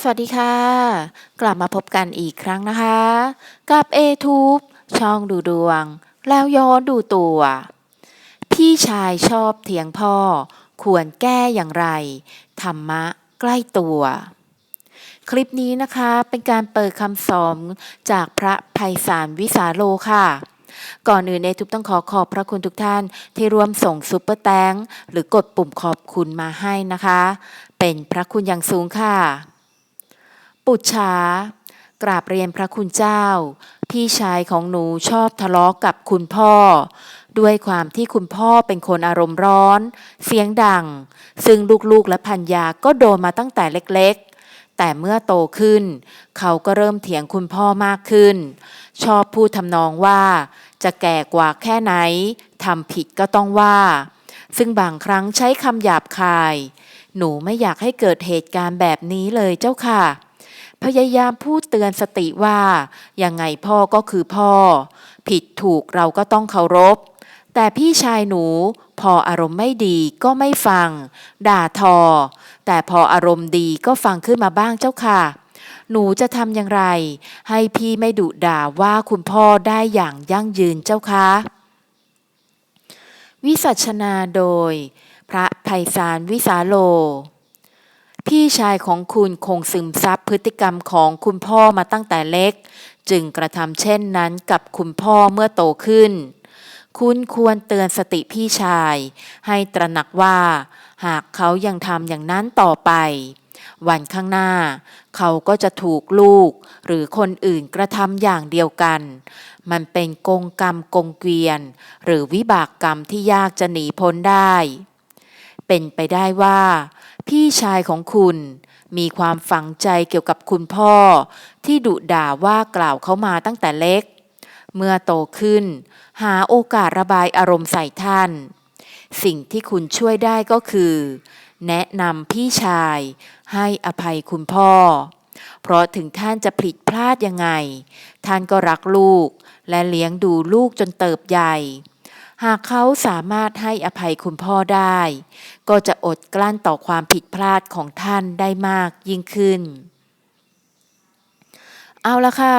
สวัสดีค่ะ กลับมาพบกันอีกครั้งนะคะ กับ a t u b e ช่องดูดวง แล้วย้อนดูตัว พี่ชายชอบเถียงพ่อ ควรแก้อย่างไร ธรรมะใกล้ตัว คลิปนี้นะคะเป็นการเปิดคำสอนจากพระภัยสารวิสาโลค่ะก่อนอื่นเอทุบต้องขอขอบพระคุณทุกท่านที่ร่วมส่งซุปเปอร์แตงหรือกดปุ่มขอบคุณมาให้นะคะ เป็นพระคุณอย่างสูงค่ะ ปุจฉากราบเรียนพระคุณเจ้า พี่ชายของหนูชอบทะเลาะกับคุณพ่อ ด้วยความที่คุณพ่อเป็นคนอารมณ์ร้อน เสียงดัง ซึ่งลูกๆและพันยาก็โดนมาตั้งแต่เล็กๆ แต่เมื่อโตขึ้น เขาก็เริ่มเถียงคุณพ่อมากขึ้น ชอบพูดทำนองว่า จะแก่กว่าแค่ไหนทำผิดก็ต้องว่า ซึ่งบางครั้งใช้คำหยาบคาย หนูไม่อยากให้เกิดเหตุการณ์แบบนี้เลยเจ้าค่ะ พยายามพูดเตือนสติว่ายังไงพ่อก็คือพ่อ ผิดถูกเราก็ต้องเคารพ แต่พี่ชายหนูพออารมณ์ไม่ดีก็ไม่ฟัง ด่าทอ แต่พออารมณ์ดีก็ฟังขึ้นมาบ้างเจ้าค่ะ หนูจะทำอย่างไร ให้พี่ไม่ดุด่าว่าคุณพ่อได้อย่างยั่งยืนเจ้าคะวิสัชนาโดย พระไพศาลวิสาโล พี่ชายของคุณคงซึมซับพฤติกรรมของคุณพ่อมาตั้งแต่เล็ก จึงกระทำเช่นนั้นกับคุณพ่อเมื่อโตขึ้น คุณควรเตือนสติพี่ชาย ให้ตระหนักว่า หากเขายังทำอย่างนั้นต่อไป วันข้างหน้า เขาก็จะถูกลูก หรือคนอื่นกระทำอย่างเดียวกัน มันเป็นกงกรรมกงเกวียน หรือวิบากกรรมที่ยากจะหนีพ้นได้ เป็นไปได้ว่า พี่ชายของคุณมีความฝังใจเกี่ยวกับคุณพ่อ ที่ดุด่าว่ากล่าวเขามาตั้งแต่เล็ก เมื่อโตขึ้น หาโอกาสระบายอารมณ์ใส่ท่าน สิ่งที่คุณช่วยได้ก็คือ แนะนำพี่ชายให้อภัยคุณพ่อ เพราะถึงท่านจะผิดพลาดยังไง ท่านก็รักลูกและเลี้ยงดูลูกจนเติบใหญ่ หากเขาสามารถให้อภัยคุณพ่อได้ ก็จะอดกลั้นต่อความผิดพลาดของท่านได้มากยิ่งขึ้น เอาละค่ะ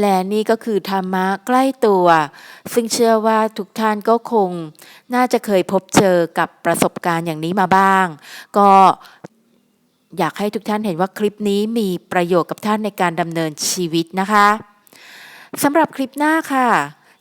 และนี่ก็คือธรรมะใกล้ตัว ซึ่งเชื่อว่าทุกท่านก็คง น่าจะเคยพบเจอกับประสบการณ์อย่างนี้มาบ้าง ก็อยากให้ทุกท่านเห็นว่าคลิปนี้มีประโยชน์กับท่านในการดำเนินชีวิตนะคะสำหรับคลิปหน้าค่ะ